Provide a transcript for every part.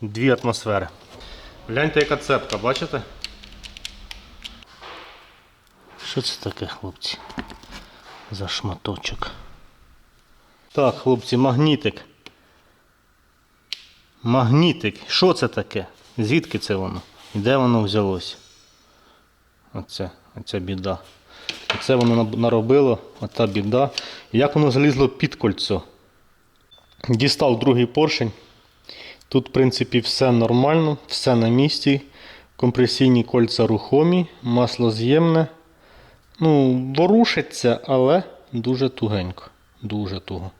дві атмосфери. Гляньте, яка цепка, бачите? Що це таке, хлопці? За шматочок. Так, хлопці, магнітик. Магнітик. Що це таке? Звідки це воно? І де воно взялось? Оце, оця біда. Оце воно наробило, ота біда. Як воно залізло під кольцо? Дістав другий поршень. Тут, в принципі, все нормально, все на місці. Компресійні кольця рухомі, масло з'ємне. Ну, ворушиться, але дуже тугенько. Дуже туго.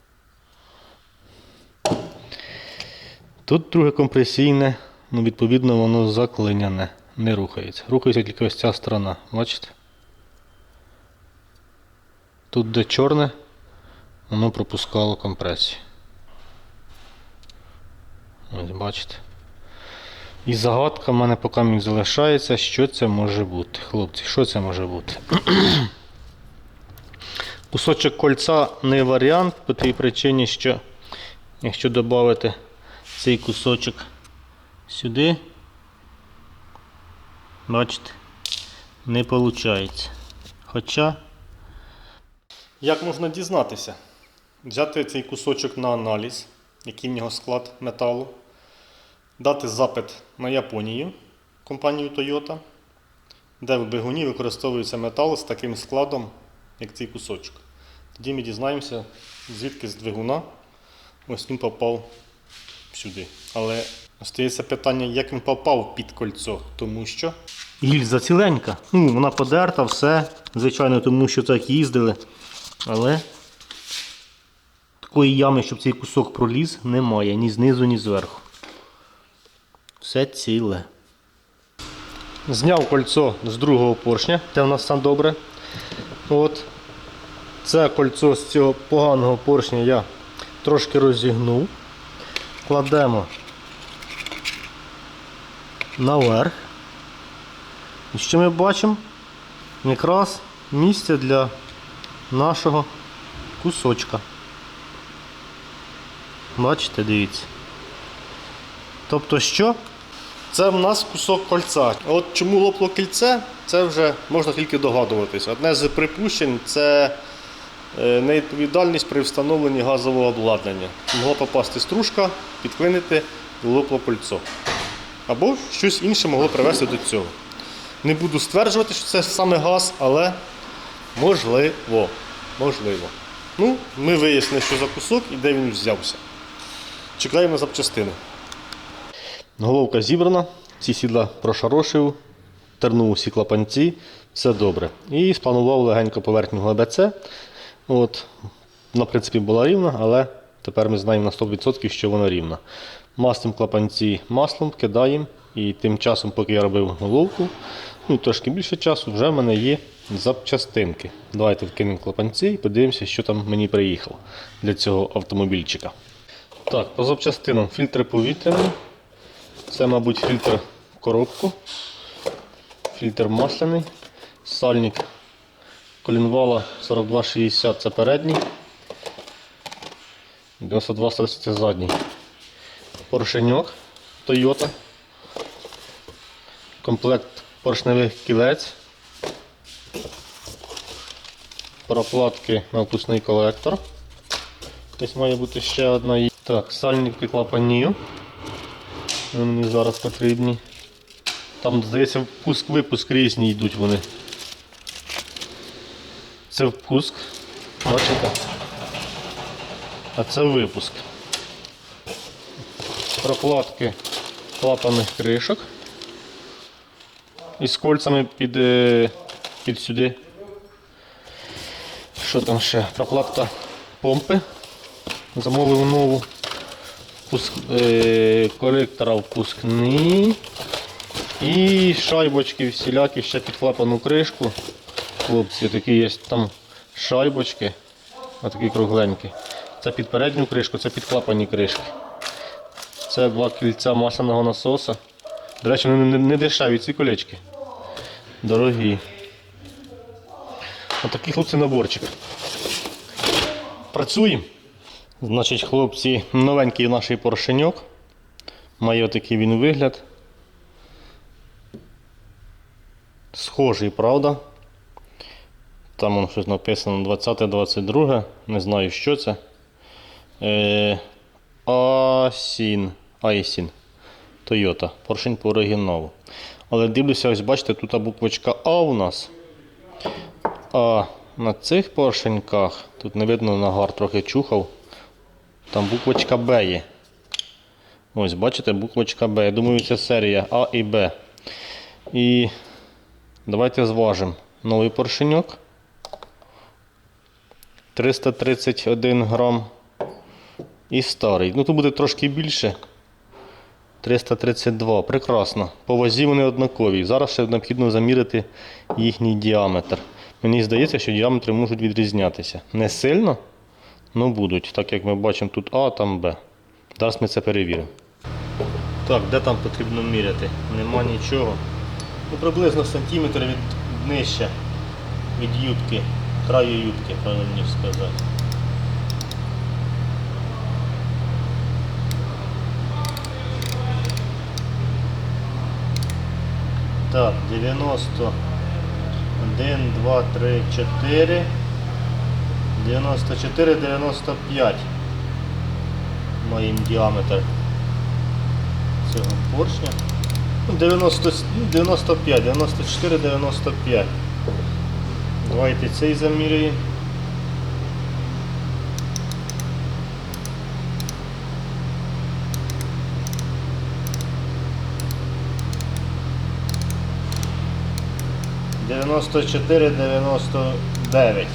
Тут друге компресійне, ну, відповідно, воно заклиняне, не рухається. Рухається тільки ось ця сторона, бачите? Тут, де чорне, воно пропускало компресію. Ось бачите. І загадка в мене поки мені залишається, що це може бути. Хлопці, що це може бути? Кусочок кольця не варіант по тій причині, що якщо додати цей кусочок сюди, бачите, не виходить. Хоча, як можна дізнатися? Взяти цей кусочок на аналіз, який в нього склад металу, дати запит на Японію, компанію Toyota, де в двигуні використовується метал з таким складом, як цей кусочок. Тоді ми дізнаємося, звідки з двигуна ось він попав сюди. Але остається питання, як він попав під кольцо, тому що. Гільза ціленька. Ну, вона подерта, все. Звичайно, тому що так їздили. Але такої ями, щоб цей кусок проліз, немає ні знизу, ні зверху. Все ціле. Зняв кольцо з другого поршня, це в нас сам добре. От. Це кольцо з цього поганого поршня я трошки розігнув. Кладемо наверх. І що ми бачимо? Якраз місце для нашого кусочка. Бачите, дивіться. Тобто що? Це в нас кусок кольця. От чому лопло кільце, це вже можна тільки догадуватись. Одне з припущень це е, невідповідальність при встановленні газового обладнання. Могла попасти стружка, підклинити лопло кольцо. Або щось інше могло привести до цього. Не буду стверджувати, що це саме газ, але можливо. Можливо. Ну, ми вияснили, що за кусок і де він взявся. Чекаємо запчастини. Головка зібрана, всі сідла прошарошив, тернув усі клапанці, все добре. І спланував легенько поверхню ГБЦ. От, в принципі, була рівна, але тепер ми знаємо на 100%, що вона рівна. Маслом клапанці маслом кидаємо. І тим часом, поки я робив головку, ну трошки більше часу, вже в мене є запчастинки. Давайте вкинемо клапанці і подивимося, що там мені приїхало для цього автомобільчика. Так, по запчастинам фільтри повітряні. Це, мабуть, фільтр коробку, фільтр масляний, сальник колінвала 4260 це передній, 9240 це задній. Поршеньок Toyota, комплект поршневих кілець, проплатки на впускний колектор. Десь має бути ще одна. Так, сальники клапанів. Вони зараз потрібні. Там, здається, впуск-випуск різні йдуть вони. Це впуск. Бачите? А це випуск. Прокладки клапаних кришок. І з кольцями під, е, під сюди. Що там ще? Прокладка помпи. Замовив нову. Впуск, е, коректора впускний. І шайбочки всілякі ще під клапану кришку. Хлопці, такі є там шайбочки. Отакі кругленькі. Це під передню кришку, це під клапані кришки. Це два кільця масляного насоса. До речі, вони не дешеві ці колечки. Дорогі. Отакий хлопці наборчик. Працюємо. Значить, хлопці, новенький наш поршеньок. Має отакий він вигляд. Схожий, правда? Там воно щось написано 20-22, не знаю, що це. Е, Асін. Айсін. Toyota. Поршень по оригіналу. Але дивлюся, ось бачите, тут буквочка А у нас. А на цих поршеньках, тут не видно нагар трохи чухав. Там буквочка Б є. Ось, бачите, буквочка Б. Я думаю, це серія А і Б. І давайте зважимо новий поршеньок. 331 грам. І старий. Ну тут буде трошки більше. 332. Прекрасно. По вазі вони однакові. Зараз ще необхідно заміряти їхній діаметр. Мені здається, що діаметри можуть відрізнятися. Не сильно, але будуть. Так як ми бачимо тут А, там Б. Зараз ми це перевіримо. Так, де там потрібно міряти? Нема нічого. Ну, приблизно сантиметр від нижче від юбки, краю юбки, правильно сказати. Так, 90. 1, 2, 3, 4. 94, 95. Маємо діаметр цього поршня. Ну, 90, ну, 95, 94, 95. Давайте цей замірюємо. Дев'яносто чотири, дев'яносто дев'ять.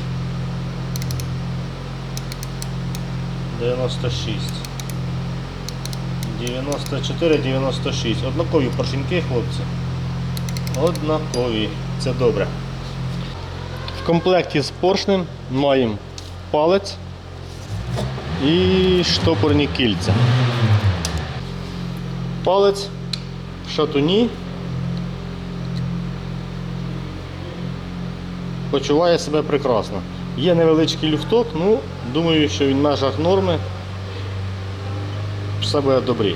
Дев'яносто шість. 94, 96. Однакові поршеньки, хлопці. Однакові. Це добре. В комплекті з поршнем маємо палець і штопорні кільця. Палець в шатуні. Почуває себе прекрасно. Є невеличкий люфток, ну, думаю, що він в межах норми все буде добрі.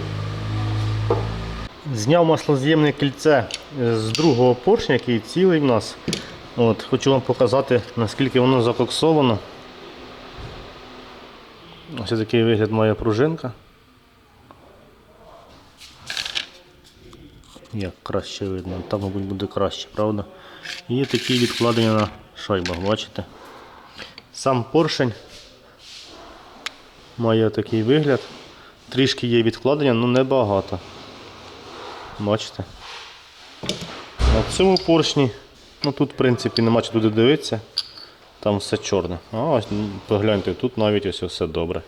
Зняв маслоз'ємне кільце з другого поршня, який цілий в нас. От, Хочу вам показати, наскільки воно закоксовано. Ось такий вигляд має пружинка. Як краще видно, там, мабуть, буде краще, правда? І такі відкладення на шайбах, бачите? Сам поршень має такий вигляд. Трішки є відкладення, але небагато. Бачите? На цьому поршні, ну тут в принципі нема що туди дивитися, там все чорне. А ось ну, погляньте, тут навіть ось все добре.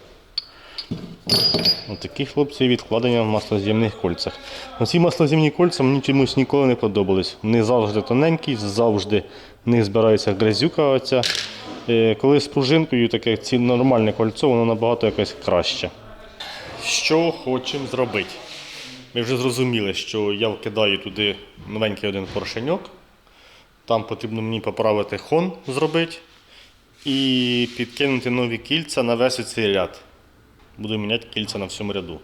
Ось такі хлопці відкладення в маслоз'ємних кольцях. Ну, ці маслоз'ємні кольця мені чомусь ніколи не подобались. Вони завжди тоненькі, завжди в них збирається грязюка. Оця. Е, Коли з пружинкою таке ці нормальне кольцо, воно набагато якось краще. Що хочемо зробити? Ми вже зрозуміли, що я вкидаю туди новенький один поршеньок. Там потрібно мені поправити хон зробити і підкинути нові кільця на весь цей ряд. Буду міняти кільця на всьому ряду.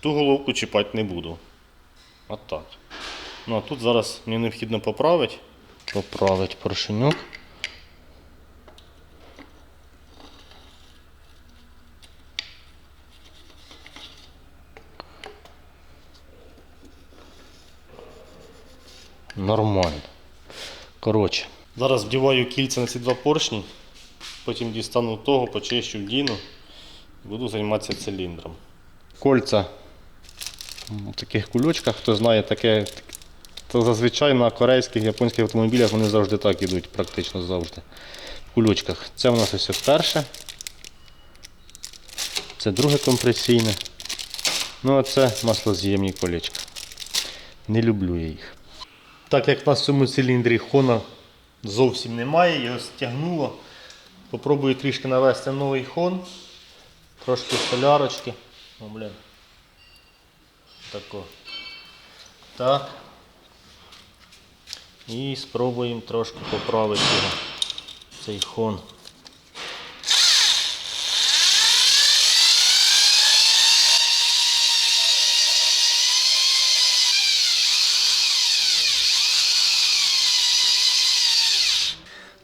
Ту головку чіпати не буду. Отак. Ну а тут зараз мені необхідно поправити. Поправити поршеньок. Нормально. Коротше, зараз вдіваю кільця на ці два поршні, потім дістану того, почищу вдіну і буду займатися циліндром. Кольця в таких кульочках, хто знає таке, то зазвичай на корейських, японських автомобілях вони завжди так ідуть, практично завжди. В кульочках. Це у нас ось перше. Це друге компресійне. Ну а це маслоз'ємні колечка. Не люблю я їх. Так як на цьому циліндрі хона зовсім немає, його стягнуло. Попробую трішки навести новий хон. Трошки солярочки. О, блін. Тако. Так. І спробуємо трошки поправити цей хон.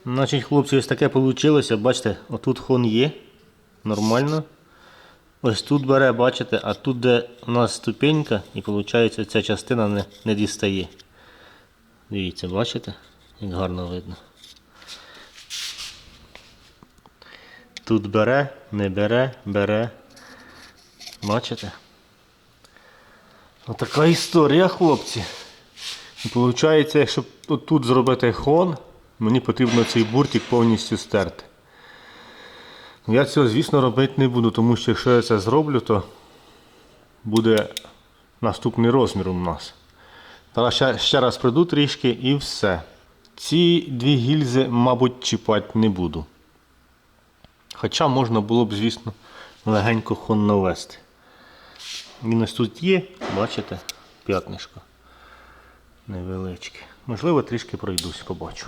Значить, хлопці, ось таке вийшло. Бачите, отут хон є. Нормально. Ось тут бере, бачите, а тут, де у нас ступенька, і виходить, ця частина не, не дістає. Дивіться, бачите? Як гарно видно. Тут бере, не бере, бере. Бачите? Отака історія, хлопці. Виходить, якщо тут зробити хон, мені потрібно цей буртик повністю стерти. Я цього, звісно, робити не буду, тому що якщо я це зроблю, то буде наступний розмір у нас. Зараз ще, ще раз прийду трішки і все. Ці дві гільзи, мабуть, чіпати не буду. Хоча можна було б, звісно, легенько хон навести. Він ось тут є, бачите, п'ятнишко. Невеличке. Можливо, трішки пройдусь, побачу.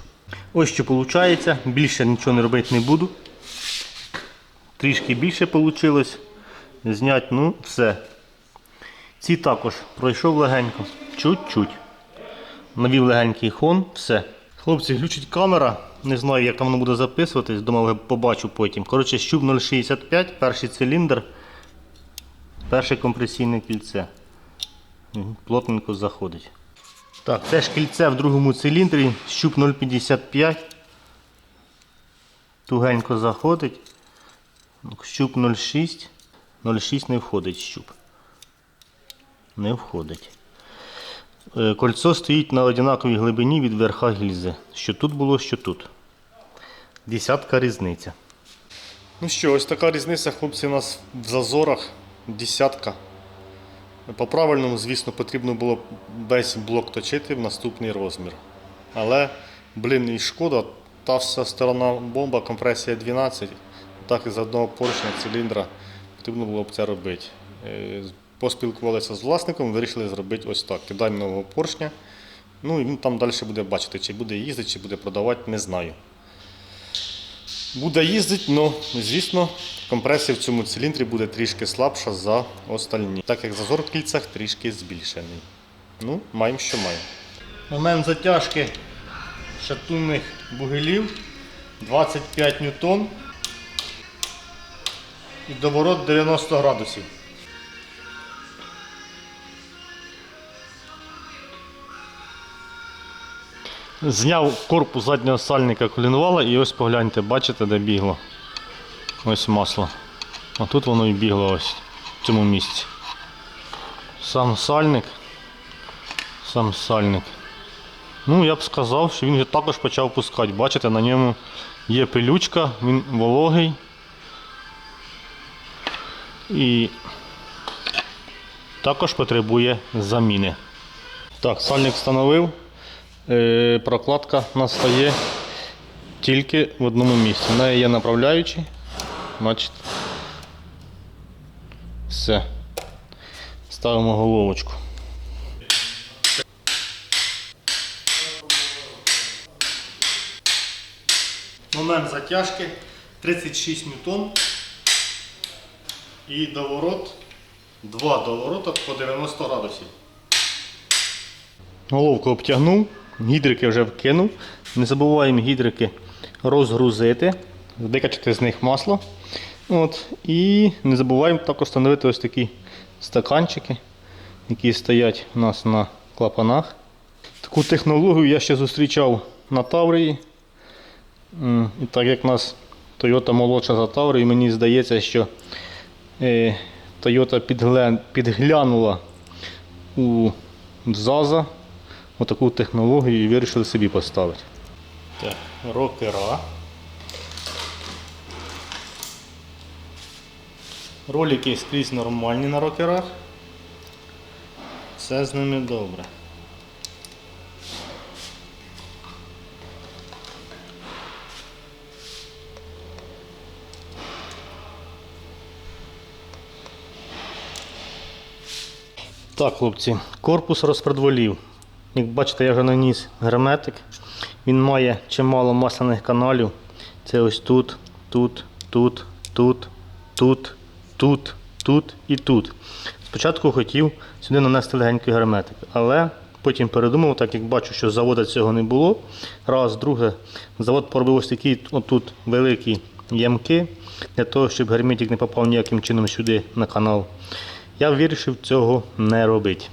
Ось що виходить. Більше нічого не робити не буду. Трішки більше вийшло. Знять, ну, все. Ці також пройшов легенько. Чуть-чуть. Навів легенький хон, все. Хлопці, глючить камера. Не знаю, як там воно буде записуватись, думав, побачу потім. Коротше, щуп 0,65, перший циліндр, перше компресійне кільце. Плотненько заходить. Так, теж кільце в другому циліндрі, щуп 0,55. Тугенько заходить. Щуп 0,6. 0,6 не входить щуп. Не входить. Е, Кольцо стоїть на однаковій глибині від верха гільзи. Що тут було, що тут. Десятка різниця. Ну що, ось така різниця, хлопці, у нас в зазорах. Десятка. По-правильному, звісно, потрібно було весь блок точити в наступний розмір. Але, блін, і шкода, та вся сторона бомба, компресія 12, так і з одного поршня циліндра потрібно було б це робити. Е, Поспілкувалися з власником, вирішили зробити ось так. Кидаємо нового поршня. Ну і він там далі буде бачити, чи буде їздити, чи буде продавати, не знаю. Буде їздити, але, звісно, компресія в цьому циліндрі буде трішки слабша за остальні, так як зазор в кільцях трішки збільшений. Ну, маємо, що маємо. Момент затяжки шатунних бугелів 25 ньютон і доворот 90 градусів. Зняв корпус заднього сальника колінвала і ось погляньте, бачите, де бігло. Ось масло. А тут воно і бігло ось в цьому місці. Сам сальник. Сам сальник. Ну, я б сказав, що він вже також почав пускати. Бачите, на ньому є пилючка, він вологий. І також потребує заміни. Так, сальник встановив. Е, прокладка настає тільки в одному місці. В неї є направляючі. Бачите. Все. Ставимо головочку. Момент затяжки 36 ньютон і доворот, два доворота по 90 градусів. Головку обтягнув, гідрики вже вкинув. Не забуваємо гідрики розгрузити, викачати з них масло. От. І не забуваємо також встановити ось такі стаканчики, які стоять у нас на клапанах. Таку технологію я ще зустрічав на Таврії. І так як у нас Toyota молодша за Таврію, мені здається, що е, Toyota підглянула у ЗАЗа отаку технологію і вирішили собі поставити. Так, рокера. Ролики скрізь нормальні на рокерах. Все з ними добре. Так, хлопці, корпус розпредволів. Як бачите, я вже наніс герметик. Він має чимало масляних каналів. Це ось тут, тут, тут, тут, тут, тут, тут і тут. Спочатку хотів сюди нанести легенький герметик, але потім передумав, так як бачу, що заводу цього не було. Раз, друге, завод поробив ось такі отут великі ямки для того, щоб герметик не попав ніяким чином сюди на канал. Я вирішив цього не робити.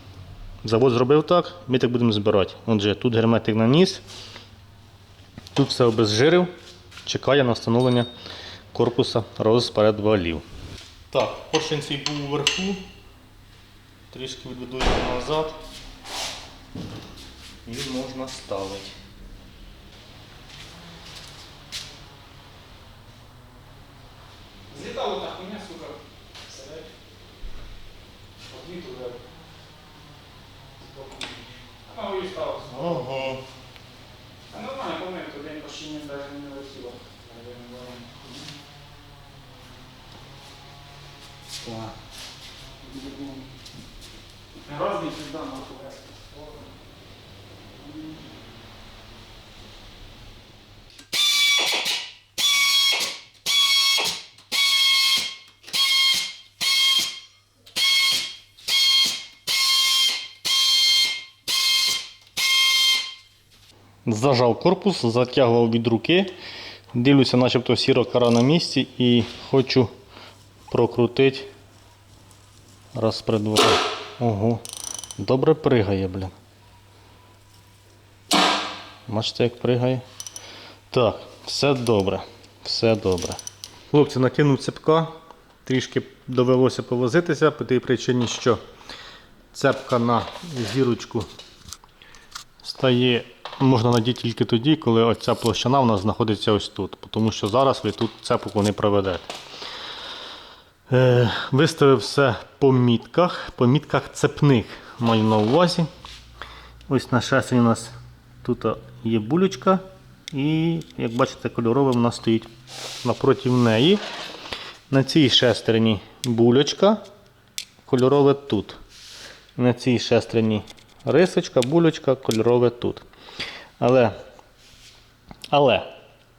Завод зробив так, ми так будемо збирати. Отже, тут герметик наніс, тут все обезжирив, чекає на встановлення корпуса розпередвалів. Так, поршень цей був вверху. Трішки відведу його назад. І можна ставити. Злітало так, хуйня, сука. Сидить. Одні туди. А мало і сталося. Ого. А нормально, помив, день почти не даже не летіло. Так. Разний пизда нахуй. Зажав корпус, затягував від руки. Дивлюся, начебто сіра кара на місці і хочу прокрутити розпредвал. Ого. Добре пригає, блін. Бачите, як пригає. Так, все добре. Все добре. Хлопці, накинув цепка. Трішки довелося повозитися по тій причині, що цепка на зірочку стає можна надіти тільки тоді, коли оця площина у нас знаходиться ось тут. Тому що зараз ви тут цепку не проведете. Е, виставив все по мітках, по мітках цепних маю на увазі. Ось на шесені у нас тут є булючка. І, як бачите, кольорове в нас стоїть напроти неї. На цій шестерні булючка, кольорове тут. На цій шестерні рисочка, булючка, кольорове тут. Але, але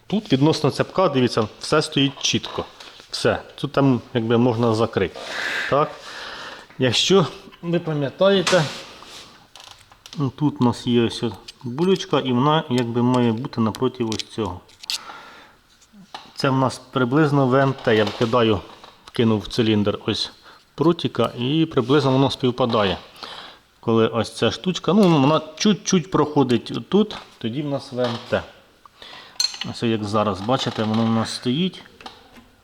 тут відносно цепка, дивіться, все стоїть чітко. Все. Тут там якби можна закрити. Так? Якщо ви пам'ятаєте, тут у нас є ось булючка і вона якби має бути напроти ось цього. Це в нас приблизно ВМТ. Я вкидаю, кинув в циліндр ось прутика і приблизно воно співпадає. Коли ось ця штучка, ну вона чуть-чуть проходить тут, тоді в нас ВМТ. Ось як зараз, бачите, воно в нас стоїть.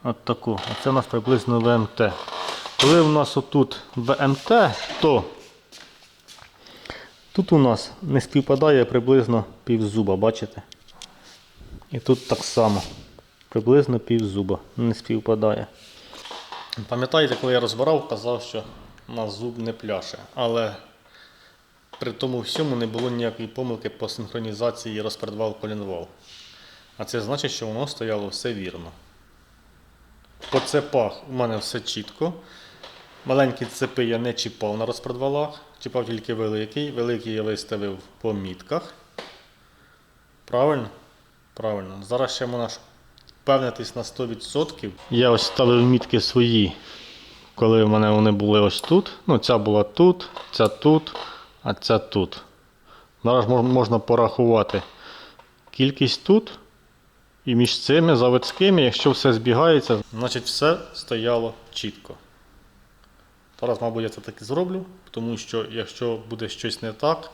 От тако. Це у нас приблизно ВМТ. Коли в нас отут ВМТ, то тут у нас не співпадає приблизно пів зуба, бачите? І тут так само. Приблизно пів зуба не співпадає. Пам'ятаєте, коли я розбирав, казав, що у нас зуб не пляше. Але при тому всьому не було ніякої помилки по синхронізації розпредвал колінвал. А це значить, що воно стояло все вірно. По цепах у мене все чітко. Маленькі цепи я не чіпав на розпредвалах, чіпав тільки великий. Великий я виставив по мітках. Правильно? Правильно. Зараз ще можна впевнитись на 100%. Я ось ставив мітки свої, коли в мене вони були ось тут. Ну, ця була тут, ця тут, а ця тут. Зараз можна порахувати кількість тут. І між цими заводськими, якщо все збігається, значить все стояло чітко. Зараз, мабуть, я це так і зроблю, тому що якщо буде щось не так,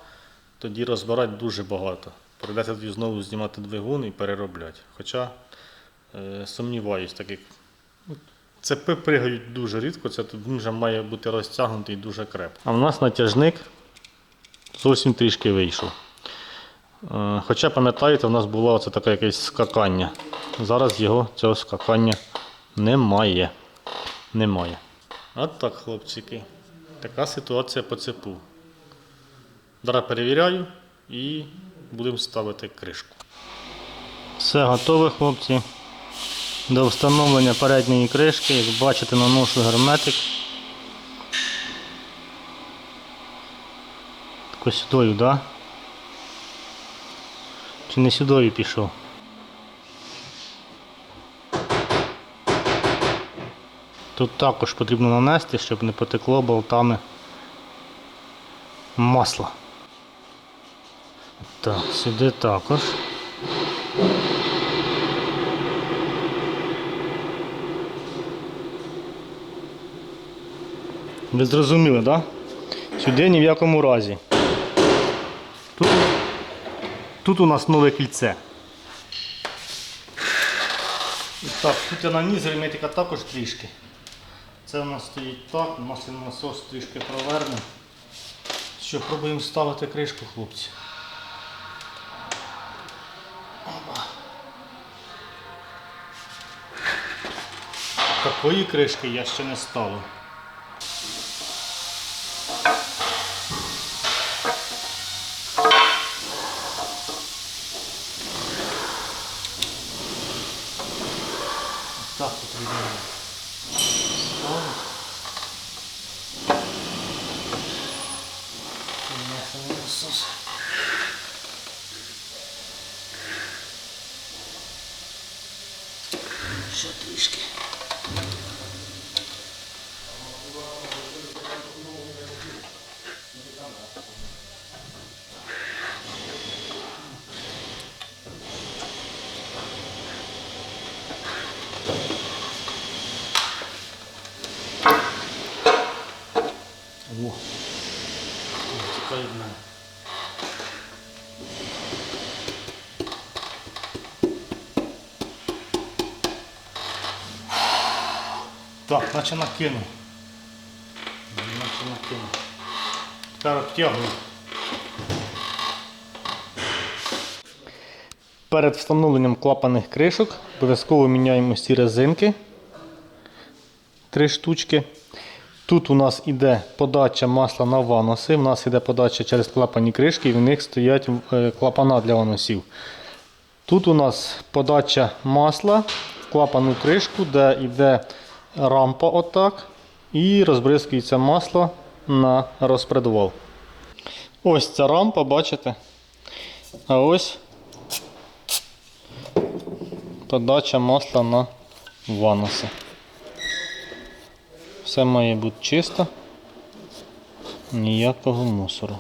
тоді розбирати дуже багато. Прийдеться тоді знову знімати двигун і переробляти. Хоча е, сумніваюсь, так як ну, цепи пригають дуже рідко, це вже має бути розтягнутий дуже крепко. А в нас натяжник зовсім трішки вийшов. Е, Хоча, пам'ятаєте, у нас було оце таке якесь скакання. Зараз його цього скакання немає. Немає. От так, хлопчики. Така ситуація по цепу. Зараз перевіряю і будемо ставити кришку. Все готове, хлопці. До встановлення передньої кришки, як бачите, наношу герметик. Тако сюдою, так? Да? Чи не сюдою пішов? Тут також потрібно нанести, щоб не потекло болтами масло. Так, сюди також. Ви зрозуміли, так? Да? Сюди ні в якому разі. Тут, тут у нас нове кільце. Так, тут я наніс герметика також трішки. Це у нас стоїть так, масляний насос трішки провернемо. Що, пробуємо ставити кришку, хлопці. Такої кришки я ще не ставив. Так потрібно. Насос. Ще трішки. О, тікає в мене. Так, наче накинув. Наче накинув. Тепер обтягую. Перед встановленням клапаних кришок обов'язково міняємо ці резинки. Три штучки. Тут у нас іде подача масла на ваноси. У нас іде подача через клапані кришки і в них стоять е, клапана для ваносів. Тут у нас подача масла в клапану кришку, де йде рампа отак. І розбризкується масло на розпредвал. Ось ця рампа, бачите? А ось подача масла на ваноси. Все має бути чисто, ніякого мусору.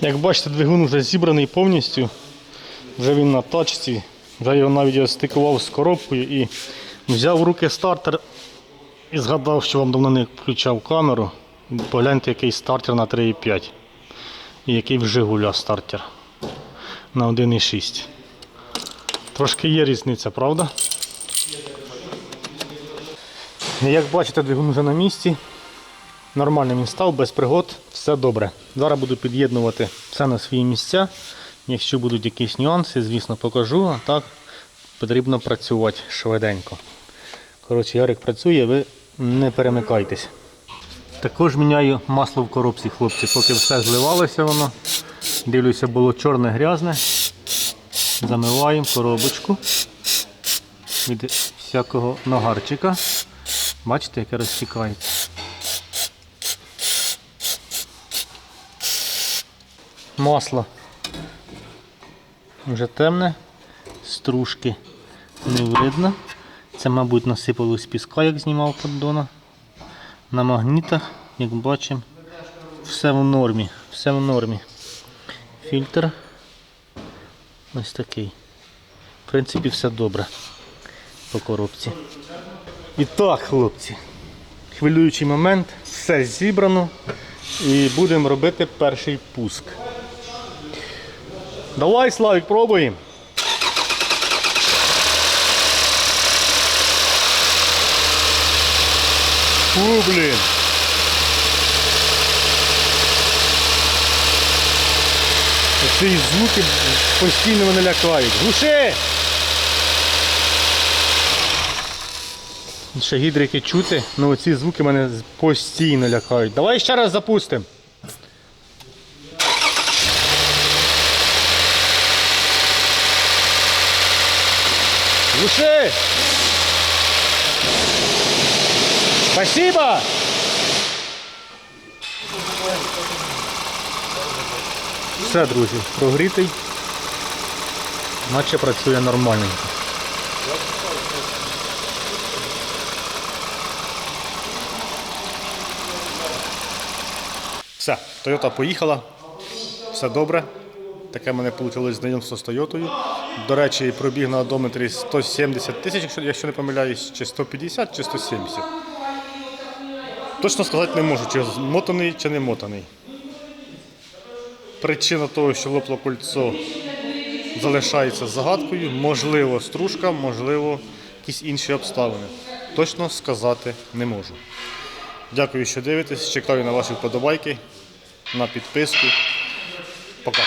Як бачите, двигун вже зібраний повністю, вже він на точці, вже його навіть стикував з коробкою і взяв в руки стартер і згадав, що вам давно не включав камеру. Погляньте, який стартер на 3,5 і який в Жигуля стартер на 1,6. Трошки є різниця, правда? Як бачите, двигун вже на місці. Нормально він став, без пригод, все добре. Зараз буду під'єднувати все на свої місця. Якщо будуть якісь нюанси, звісно, покажу, а так потрібно працювати швиденько. Коротше, Ярик працює, ви не перемикайтесь. Також міняю масло в коробці, хлопці, поки все зливалося воно. Дивлюся, було чорне грязне. Замиваємо коробочку від всякого нагарчика. Бачите, яке розтікається. Масло вже темне, стружки не видно. Це, мабуть, насипалось піска, як знімав поддона. На магнітах, як бачимо, все в нормі, все в нормі. Фільтр ось такий. В принципі, все добре по коробці. І так, хлопці, хвилюючий момент, все зібрано і будемо робити перший пуск. Давай, Славік, пробуємо. Фу, блін. Ці звуки постійно мене лякають. Глуши! Ще гідрики чути, але ці звуки мене постійно лякають. Давай ще раз запустимо. Спасибо! Все, друзі, прогрітий. Наче працює нормальненько. Все, Toyota поїхала. Все добре. Таке в мене вийшло знайомство з Тойотою. До речі, пробіг на одометрі 170 тисяч, якщо, не помиляюсь, чи 150, чи 170. Точно сказати не можу, чи мотаний, чи не мотаний. Причина того, що лопло кольцо залишається загадкою, можливо, стружка, можливо, якісь інші обставини. Точно сказати не можу. Дякую, що дивитесь. Чекаю на ваші вподобайки, на підписку. Пока.